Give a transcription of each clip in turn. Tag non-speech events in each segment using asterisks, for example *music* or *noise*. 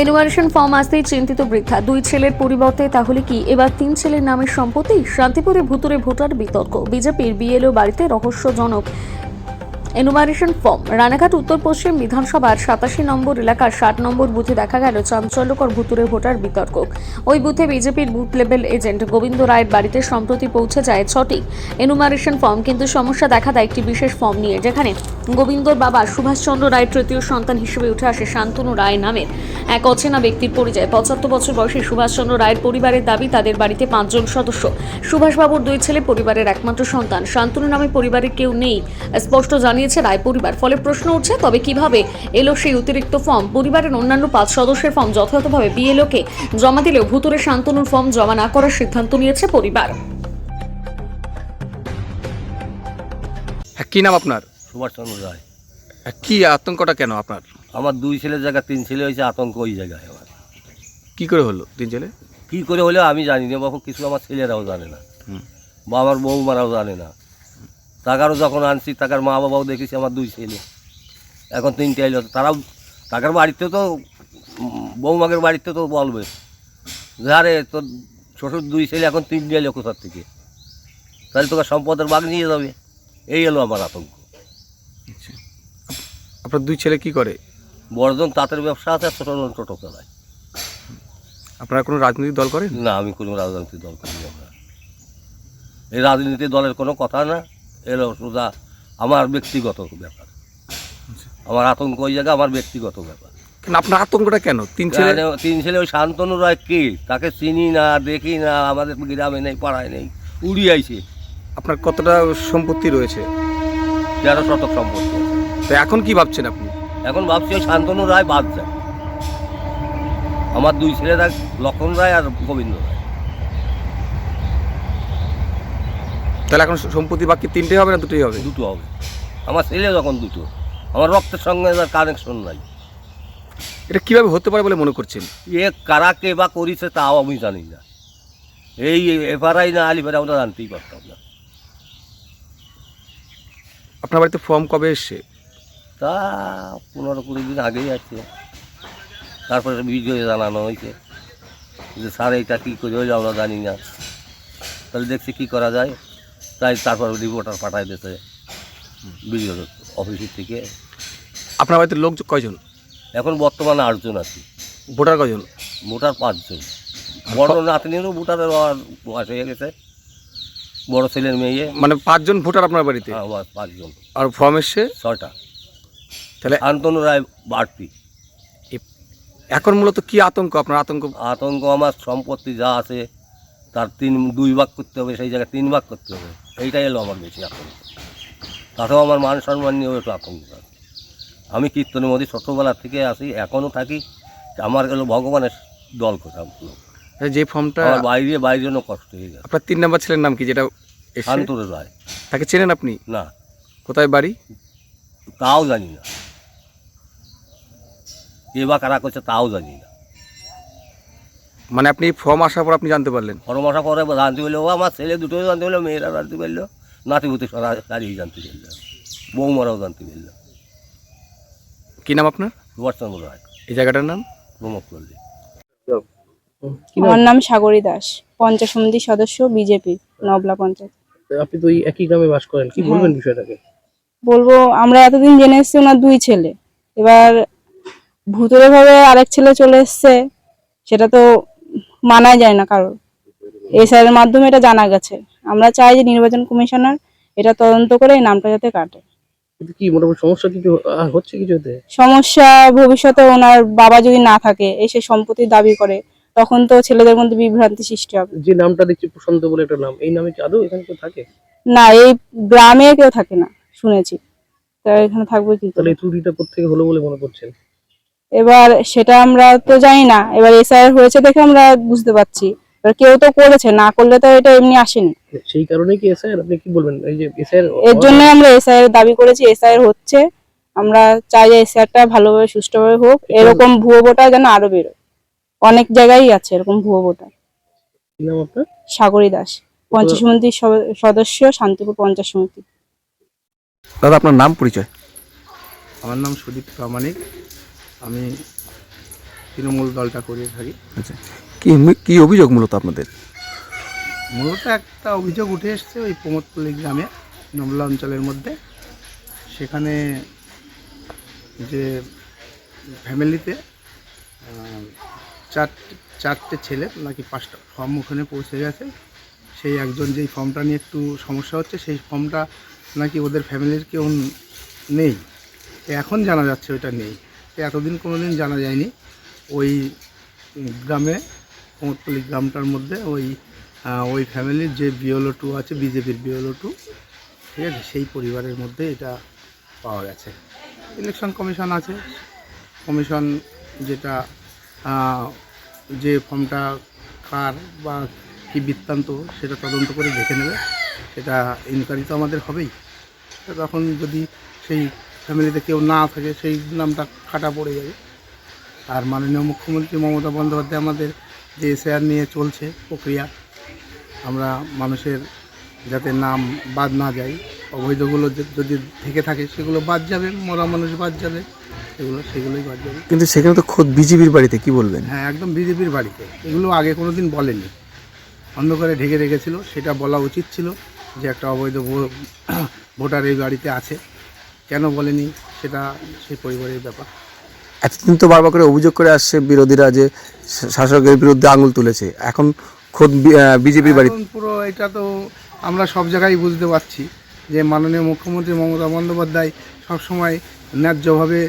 Enumeration form আসতেই চিন্তিত বৃদ্ধা। দুই ছেলের পরিবর্তে তাহলে কি? এবার তিন ছেলের নামের সম্পত্তি? শান্তিপুরে ভুতুরে ভোটার বিতর্ক। বিজেপির বিএলও বাড়িতে রহস্যজনক। এনুমারেশন ফর্ম রানাঘাট, উত্তর পশ্চিম বিধানসভার সাতাশি নম্বর এলাকার ষাট নম্বর বুথে দেখা গেল চাঞ্চল্যকর ভুতুরে ভোটার বিতর্ক। ওই বুথে বিজেপির বুথ লেভেল এজেন্ট গোবিন্দ রায়ের বাড়িতে সম্প্রতি পৌঁছে যায় ছটি। এনুমারেশন ফর্ম কিন্তু সমস্যা দেখা দেয় একটি বিশেষ ফর্ম নিয়ে, যেখানে গোবিন্দর বাবা সুভাষচন্দ্র রায়ের তৃতীয় সন্তান হিসেবে উঠে আসে শান্তনু রায় নামের এক অচেনা ব্যক্তির পরিচয়। পঁচাত্তর বছর বয়সী সুভাষচন্দ্র রায়ের পরিবারের দাবি, তাদের বাড়িতে পাঁচজন সদস্য। সুভাষবাবুর দুই ছেলে পরিবারের একমাত্র সন্তান। শান্তনু নামে পরিবারের কেউ নেই, স্পষ্ট জানিয়েছে রায় পরিবার। ফলে প্রশ্ন উঠছে তবে কীভাবে এলো সেই অতিরিক্ত ফর্ম? পরিবারের অন্যান্য পাঁচ সদস্যের ফর্ম যথাযথভাবে বিএলওকে জমা দিলেও ভুতুরে শান্তনুর ফর্ম জমা না করার সিদ্ধান্ত নিয়েছে পরিবার। হ্যাঁ কি নাম আপনার? সুভাষচন্দ্র রায়। হ্যাঁ, কি আতঙ্কটা কেন আপনার? আমার দুই ছেলের জায়গায় তিন ছেলে হয়েছে আতঙ্ক ওই জায়গায় আমার। কি করে হলো তিন ছেলে? কি করে হলেও আমি জানি না বাবু কিছু আমার ছেলেরাও জানে না। হুম। বা আমার বৌমারাও জানে না। টাকারও যখন আনছি টাকার মা বাবাও দেখেছি আমার দুই ছেলে। এখন তিনটে এলো তারাও তাকার বাড়িতে তো উম, বৌমাকের বাড়িতে তো বলবে। যারে তোর ছোটোর দুই ছেলে এখন তিনটে এলো কোথার থেকে? তাহলে তোকে সম্পদের বাঘ নিয়ে যাবে। এই এলো আমার আতঙ্ক। আপনার দুই ছেলে কি করে? বড়জন তাঁতের ব্যবসা আছে আর ছোটজন টোটো চালায় আপনারা কোনো রাজনৈতিক দল করেন? না আমি কোনো রাজনৈতিক দল করি আমরা। এই রাজনীতি দলের কোনো কথা না। এলো সোজা আমার ব্যক্তিগত ব্যাপার। আমার আতঙ্ক ওই জায়গা আমার ব্যক্তিগত ব্যাপার। আপনার আতঙ্কটা কেন? তিন ছেলে তিন ছেলে ওই শান্তনু রায় কে? তাকে চিনি না দেখি না আমাদের গ্রামে নেই পাড়ায় নেই উড়ি আইছে আপনার কতটা সম্পত্তি রয়েছে? তেরো শতক সম্পত্তি তো এখন কি ভাবছেন আপনি? এখন ভাবছি ওই শান্তনু রায় বাদ যায় আমার দুই ছেলেরা লক্ষণ রায় আর গোবিন্দ রায়। তাহলে এখন সম্পত্তি বাকি তিনটে হবে না দুটোই হবে? দুটো হবে। আমার ছেলে যখন দুটো আমার রক্তের সঙ্গে কানেকশন নাই। এটা কীভাবে হতে পারে বলে মনে করছেন? এ কারা কে বা করিছে তাও আমি জানি না। এই এফআরআই না আলিফারে আমরা জানতেই পারতাম না। আপনার বাড়িতে ফর্ম কবে এসছে? তা পনেরো কুড়ি দিন আগেই আছে। তারপরে ভিডিও জানানো হয়েছে যে স্যার এইটা কী করে হইল আমরা জানি না। তাহলে দেখছি কী করা যায়। তাই তারপর রিপোর্টার পাঠাই দিতে ভিডিও অফিসের থেকে। আপনার বাড়িতে লোক কয়জন? এখন বর্তমানে আটজন আছি। ভোটার কয়জন? ভোটার পাঁচজন। বড় নাতনিরও ভোটারের বয়স হয়ে গেছে। বড় ছেলের মেয়ে। মানে পাঁচজন ভোটার আপনার বাড়িতে? পাঁচজন। আর ফর্ম এসছে? ছটা তাহলে শান্তনু রায় বাড়তি। এখন মূলত কি আতঙ্ক আপনার আতঙ্ক? আতঙ্ক আমার সম্পত্তি যা আছে তার তিন দুই ভাগ করতে হবে সেই জায়গায় তিন ভাগ করতে হবে। এইটাই এলো আমার বেশি আতঙ্ক তাতেও আমার মান সম্মান নিয়েও একটু আতঙ্ক আমি কীর্তনের মধ্যে ছোটোবেলা থেকে আসি এখনও থাকি আমার গেলো ভগবানের দল কোথাও যে ফর্মটা আমার বাইরে বাইরে জন্য কষ্ট হয়ে গেছে। আপনার তিন নাম্বার ছেলের নাম কি যেটা শান্তনু রায়। তাকে চেনেন আপনি? না। কোথায় বাড়ি? তাও জানি না। কে বা কারা করছে তাও জানি না। মানে আপনি ফর্ম আসার পর আপনি জানতে পারলেন? পরমাশা পরে জানতে পারল ও আমার ছেলে দুটোই জানতে পারল মেয়েরা জানতে পারল নাতিপুতি সারা সারিয়ে জানতে পারল বৌমারাও জানতে পারল। কি নাম আপনার? সুভাষচন্দ্র রায়। এই জায়গাটার নাম? করলে আমার নাম সাগরী দাস পঞ্চায়েত সমিতির সদস্য বিজেপি নবলা পঞ্চায়েত। আপনি তো একই গ্রামে বাস করেন কি বলবেন বিষয়টাকে? বলব আমরা এতদিন জেনে এসেছি ওনার দুই ছেলে। এবার ভূতরে ভাবে আরেক ছেলে চলে এসছে সেটা তো মানা যায় না কারোর। এই স্যারের মাধ্যমে এটা জানা গেছে। আমরা চাই যে নির্বাচন কমিশনার এটা তদন্ত করে এই নামটা যাতে কাটে। কি মোটামুটি সমস্যা কিছু হচ্ছে কিছুতে সমস্যা ভবিষ্যতে ওনার বাবা যদি না থাকে এসে সম্পত্তি দাবি করে তখন তো ছেলেদের মধ্যে বিভ্রান্তি সৃষ্টি হবে। যে নামটা দেখছি প্রশান্ত বলে একটা নাম এই নামে কি আদৌ এখানে কেউ থাকে? না এই গ্রামে কেউ থাকে না শুনেছি। তা এখানে থাকবে কি তাহলে এই ত্রুটিটা কোথেকে হলো বলে মনে করছেন? এবার সেটা আমরা তো জানি না। এবার এসআইআর হয়েছে দেখে আমরা বুঝতে পারছি। এবার কেউ তো করেছে না করলে তো এটা এমনি আসেনি। সেই কারণেই কি এসআইআর আপনি কি বলবেন? এই যে এসআইআর এর জন্য আমরা এসআইআর দাবি করেছি এসআইআর হচ্ছে। আমরা চাই যে এসআইআরটা ভালোভাবে সুষ্ঠুভাবে হোক। এরকম ভুয়ো ভোটার যেন আরও বেরোয়। অনেক জায়গায় আছে এরকম ভুয়ো ভোটার। কি নাম আপনার? সাগরী দাস পঞ্চাশ সমিতির সদস্য শান্তিপুর পঞ্চাশ সমিতি। দাদা আপনার নাম পরিচয়? আমার নাম সুদীপ প্রামাণিক। আমি তৃণমূল দলটা করে থাকি। আচ্ছা। কি কি অভিযোগ মূলত আপনাদের? মূলত একটা অভিযোগ উঠে এসছে ওই প্রমোদপল্লী গ্রামে নমলা অঞ্চলের মধ্যে। সেখানে যে ফ্যামিলিতে আহ, চার চারটে ছেলে নাকি পাঁচটা ফর্ম ওখানে পৌঁছে গেছে। সেই একজন যেই ফর্মটা নিয়ে একটু সমস্যা হচ্ছে সেই ফর্মটা নাকি ওদের ফ্যামিলির কেউ নেই। এখন জানা যাচ্ছে ওইটা নেই। এতদিন কোনো দিন জানা যায়নি। ওই গ্রামে কুমোরটুলি গ্রামটার মধ্যে ওই ওই ফ্যামিলির যে বিওলো টু আছে, বিজেপির বিওলো টু ঠিক আছে? সেই পরিবারের মধ্যে এটা পাওয়া গেছে। ইলেকশন কমিশন আছে। কমিশন যেটা যে ফর্মটা কার বা কী বৃত্তান্ত, সেটা তদন্ত করে দেখে নেবে। সেটা ইনকোয়ারি তো আমাদের হবেই। তখন যদি সেই ফ্যামিলিতে কেউ না থাকে সেই নামটা কাটা পড়ে যাবে। আর মাননীয় মুখ্যমন্ত্রী মমতা বন্দ্যোপাধ্যায় আমাদের যে এসআর নিয়ে চলছে প্রক্রিয়া আমরা মানুষের যাতে নাম বাদ না যায় অবৈধগুলো যদি থেকে থাকে সেগুলো বাদ যাবে মরা মানুষ বাদ যাবে সেগুলো সেগুলোই বাদ যাবে। কিন্তু সেখানে তো খোদ বিজেপির বাড়িতে কি বলবেন? হ্যাঁ একদম বিজেপির বাড়িতে। এগুলো আগে কোনো দিন বলেনি। অন্ধকারে ঢেকে রেখেছিল সেটা বলা উচিত ছিল যে একটা অবৈধ *clears throat* ভোটার এই বাড়িতে আছে। কেন বলেনি সেটা সেই পরিবারের ব্যাপার। এতদিন তো বারবার করে অভিযোগ করে আসছে বিরোধীরা যে শাসকের বিরুদ্ধে আঙুল তুলেছে। এখন খোদ বিজেপির এখন পুরো এটা তো আমরা সব জায়গায় বুঝতে পারছি যে মাননীয় মুখ্যমন্ত্রী মমতা বন্দ্যোপাধ্যায় সবসময় ন্যায্যভাবে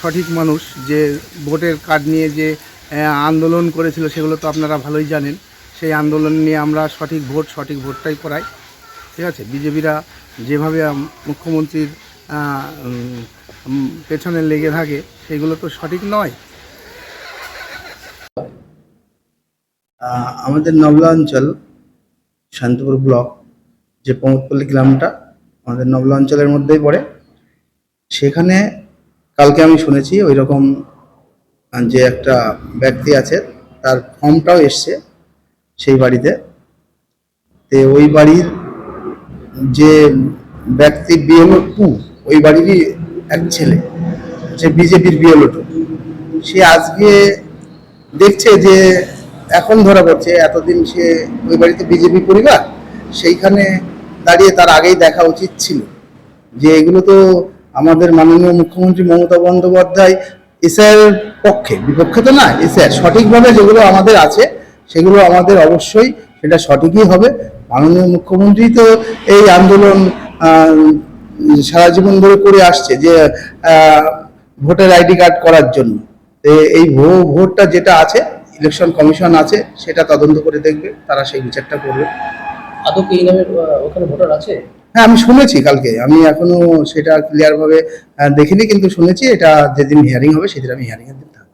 সঠিক মানুষ যে ভোটের কার্ড নিয়ে যে আন্দোলন করেছিল সেগুলো তো আপনারা ভালোই জানেন। সেই আন্দোলন নিয়ে আমরা সঠিক ভোট সঠিক ভোটটাই করাই ঠিক আছে? বিজেপিরা যেভাবে মুখ্যমন্ত্রীর পেছনে লেগে থাকে, সেগুলো তো সঠিক নয়। আমাদের নবলা অঞ্চল শান্তিপুর ব্লক, যে প্রমোদপল্লী গ্রামটা, আমাদের নবলা অঞ্চলের মধ্যেই পড়ে। সেখানে কালকে আমি শুনেছি ওই রকম যে একটা ব্যক্তি আছে, তার ফর্মটাও এসছে সেই বাড়িতে। তে ওই বাড়ির যে ব্যক্তি বিএলও টু ওই বাড়িরই এক ছেলে যে বিজেপির বিএলও টু সে আজকে দেখছে যে এখন ধরা পড়ছে, এতদিন সে ওই বাড়িতে বিজেপি পরিবার, সেইখানে দাঁড়িয়ে তার আগেই দেখা উচিত ছিল। যে এগুলো তো আমাদের মাননীয় মুখ্যমন্ত্রী মমতা বন্দ্যোপাধ্যায় এসআর পক্ষে, বিপক্ষে তো না এসআর সঠিকভাবে যেগুলো আমাদের আছে, সেগুলো আমাদের অবশ্যই, সেটা সঠিকই হবে। মাননীয় মুখ্যমন্ত্রী তো এই আন্দোলন সারা জীবন ধরে করে আসছে যে ভোটার আইডি কার্ড করার জন্য। এই ভোটটা যেটা আছে ইলেকশন কমিশন আছে সেটা তদন্ত করে দেখবে তারা সেই বিচারটা করবে। আদৌ কি এই ওখানে ভোটার আছে? হ্যাঁ আমি শুনেছি কালকে। আমি এখনও সেটা ক্লিয়ার ভাবে দেখিনি কিন্তু শুনেছি এটা যেদিন হিয়ারিং হবে সেদিন আমি হিয়ারিং এর দিন থাকব।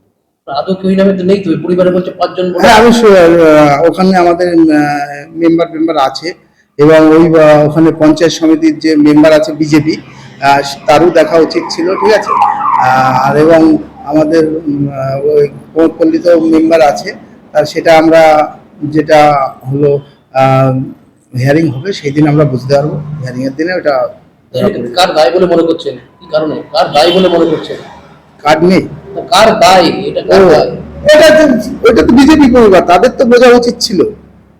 আদৌ কি নামে তো নেই তো? ওই পরিবারে বলছে পাঁচজন হ্যাঁ আমি ওখানে আমাদের মেম্বার মেম্বার আছে। এবং ওই ওখানে পঞ্চায়েত সমিতির যে মেম্বার আছে বিজেপি তারও দেখা উচিত ছিল ঠিক আছে? আর এবং আমাদের ওই পল্লীতেও মেম্বার আছে আর সেটা আমরা যেটা হলো হিয়ারিং হবে সেই দিন আমরা বুঝতে পারব হিয়ারিং এর দিনে ওটা। কার দায় বলে মনে করছেন? কি কারণে? কার দায় বলে মনে করছেন? কার্ড নেই? কার দায়? এটা ও এটা তো তো বিজেপি পরিবার তাদের তো বোঝা উচিত ছিল।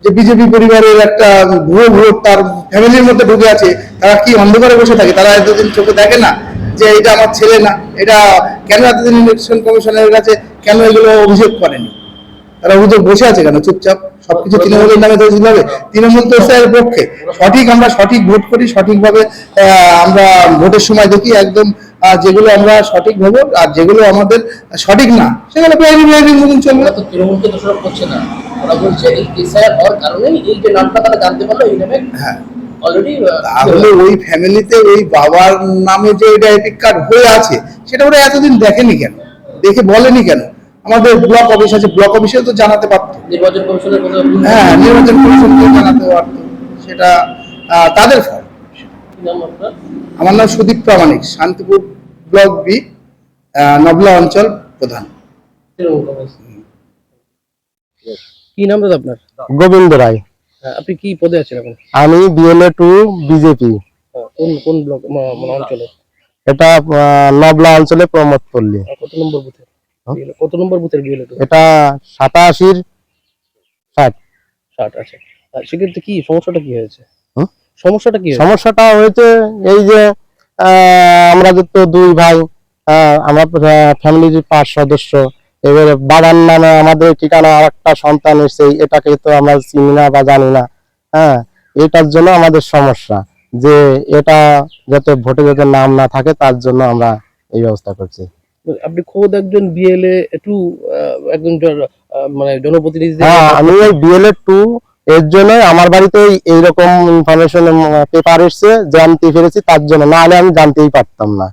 যে বিজেপি পরিবারের একটা ভুয়ো ভোট তার ফ্যামিলির মধ্যে ঢুকে আছে তারা কি অন্ধকারে বসে থাকে? তারা এতদিন চোখে দেখে না যে এটা আমার ছেলে না। এটা কেন এতদিন ইলেকশন কমিশনের কাছে কেন এগুলো অভিযোগ করেনি? তারা অভিযোগ বসে আছে কেন? চুপচাপ সবকিছু তৃণমূলের নামে তো হবে। তৃণমূল তো স্যার পক্ষে। সঠিক আমরা সঠিক ভোট করি সঠিকভাবে আমরা ভোটের সময় দেখি একদম যেগুলো আমরা সঠিক ভাবো আর যেগুলো আমাদের সঠিক না সেগুলো বেআইনি বেআইনি মতন চলবে। তৃণমূলকে দোষারোপ করছে না। ওরা বলছে এই এসআইআর হওয়ার কারণে এই যে নামটা তারা জানতে পারল এই নামে হ্যাঁ। অলরেডি তাহলে ওই ফ্যামিলিতে ওই বাবার নামে যে কার্ড হয়ে আছে সেটা ওরা এতদিন দেখেনি কেন? দেখে বলেনি কেন? আমাদের ব্লক অফিস আছে ব্লক অফিসেও তো জানাতে পারতো। নির্বাচন কমিশনের হ্যাঁ নির্বাচন কমিশনকে জানাতে পারতো। সেটা তাদের ফল আমার নাম সুদীপ প্রামাণিক শান্তিপুর ব্লক বি নবলা অঞ্চল প্রধান। কি নাম দাদা আপনার? গোবিন্দ রায়। হ্যাঁ, আপনি কি পদে আছেন এখন? আমি বিএলএ টু বিজেপি হ্যাঁ, কোন কোন ব্লক অঞ্চলে? এটা নবলা অঞ্চলে প্রমোদ পল্লী। আর কত নম্বর বুথে কত নম্বর বুথের বিএলএ টু এটা সাতাশির ষাট। ষাট আছে সেক্ষেত্রে কি সমস্যাটা কি হয়েছে? হুম? সমস্যাটা কি সমস্যাটা হয়েছে এই যে আহ, আমরা তো দুই ভাই আমরা ফ্যামিলির পাঁচ সদস্য। এবারে বাগান নামে আমাদের ঠিকানা আর একটা সন্তান এসে এটাকে তো আমরা চিনি না বা জানি না। হ্যাঁ এটার জন্য আমাদের সমস্যা যে এটা যাতে ভোটে যাতে নাম না থাকে তার জন্য আমরা এই ব্যবস্থা করছি। আপনি খোদ একজন বিএলএ টু একজন মানে জনপ্রতিনিধি। হ্যাঁ আমি ওই বিএলএ টু এর জন্য আমার বাড়িতে এইরকম ইনফরমেশন পেপার এসছে জানতে পেরেছি তার জন্য। না হলে আমি জানতেই পারতাম না।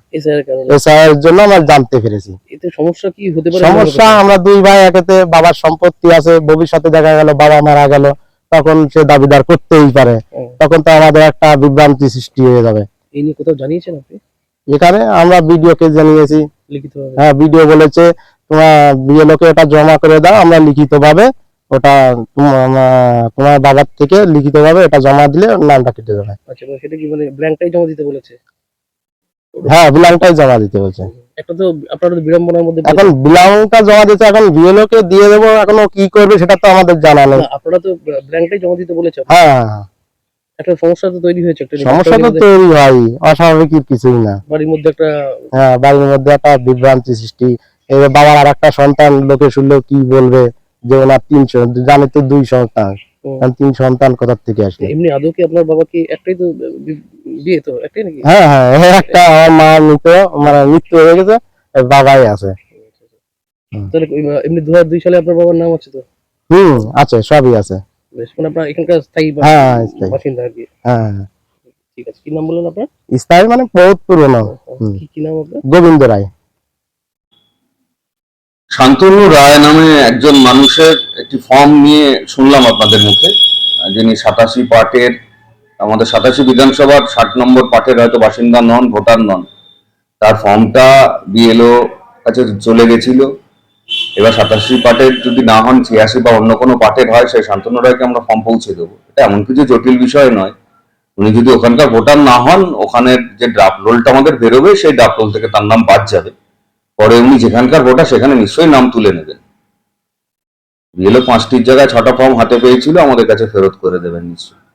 এর জন্য আমরা জানতে পেরেছি। সমস্যা কি হতে পারে? সমস্যা আমরা দুই ভাই একেতে বাবার সম্পত্তি আছে ভবিষ্যতে দেখা গেল বাবা মারা গেল তখন সে দাবিদার করতেই পারে। তখন তো আমাদের একটা বিভ্রান্তি সৃষ্টি হয়ে যাবে। এই নিয়ে কোথাও জানিয়েছেন আপনি? এখানে আমরা ভিডিওকে জানিয়েছি। লিখিত হ্যাঁ ভিডিও বলেছে তোমার বিএলওকে ওটা জমা করে দাও আমরা লিখিত ভাবে ওটা তোমার বাবার থেকে লিখিত ভাবে এটা জমা দিলে নামটা কেটে যাবে আচ্ছা সেটা কি মানে ব্ল্যাঙ্কটাই জমা দিতে বলেছে? হ্যাঁ বিলাংটাই জমা দিতে বলছে। একটা তো আপনারা তো বিড়ম্বনার মধ্যে এখন বিলাংটা জমা দিতে এখন বিএলও কে দিয়ে দেবো এখন ও কি করবে সেটা তো আমাদের জানা নেই। আপনারা তো ব্ল্যাঙ্কটাই জমা দিতে বলেছে হ্যাঁ হ্যাঁ, হ্যাঁ। একটা সমস্যা তো তৈরি হয়েছে একটা সমস্যা তো তৈরি হয় অস্বাভাবিক কিছুই না। বাড়ির মধ্যে একটা হ্যাঁ বাড়ির মধ্যে একটা বিভ্রান্তি সৃষ্টি। এবার বাবার আর একটা সন্তান লোকে শুনলেও কি বলবে? যে ওনার তিন জানে তো দুই সন্তান। তিন সন্তান কোথা থেকে আসবে এমনি আদৌ কি আপনার বাবা কি একটাই তো বিয়ে তো একটাই নাকি? হ্যাঁ হ্যাঁ একটা আমার মা মৃত মানে মৃত্যু হয়ে গেছে বাবাই আছে। তাহলে এমনি দু দুই সালে আপনার বাবার নাম আছে তো? হুম আছে সবই আছে। বেশ মানে আপনার এখানকার স্থায়ী হ্যাঁ স্থায়ী। বাসিন্দা আর কি। হ্যাঁ ঠিক আছে কি নাম বললেন আপনার? স্থায়ী মানে বহুত পুরনো। কি নাম আপনার? গোবিন্দ রায়। শান্তনু রায় নামে একজন মানুষের একটি ফর্ম নিয়ে শুনলাম আপনাদের মুখে। যিনি সাতাশি পার্টের আমাদের সাতাশি বিধানসভার ষাট নম্বর পার্টের হয়তো বাসিন্দা নন, ভোটার নন। তার ফর্মটা বিএলও কাছে চলে গেছিল। এবার সাতাশি পার্টের যদি না হন, ছিয়াশি বা অন্য কোনো পার্টের হয়, সেই শান্তনু রায়কে আমরা ফর্ম পৌঁছে দেবো। এটা এমন কিছু জটিল বিষয় নয়। উনি যদি ওখানকার ভোটার না হন, ওখানের যে ড্রাফট রোলটা আমাদের বেরোবে, সেই ড্রাফট রোল থেকে তার নাম বাদ যাবে। পরে উনি যেখানকার ভোটার সেখানে নিশ্চয়ই নাম তুলে নেবেন। বিএলও পাঁচটির জায়গায় ছটা ফর্ম হাতে পেয়েছিল, আমাদের কাছে ফেরত করে দেবেন নিশ্চয়ই।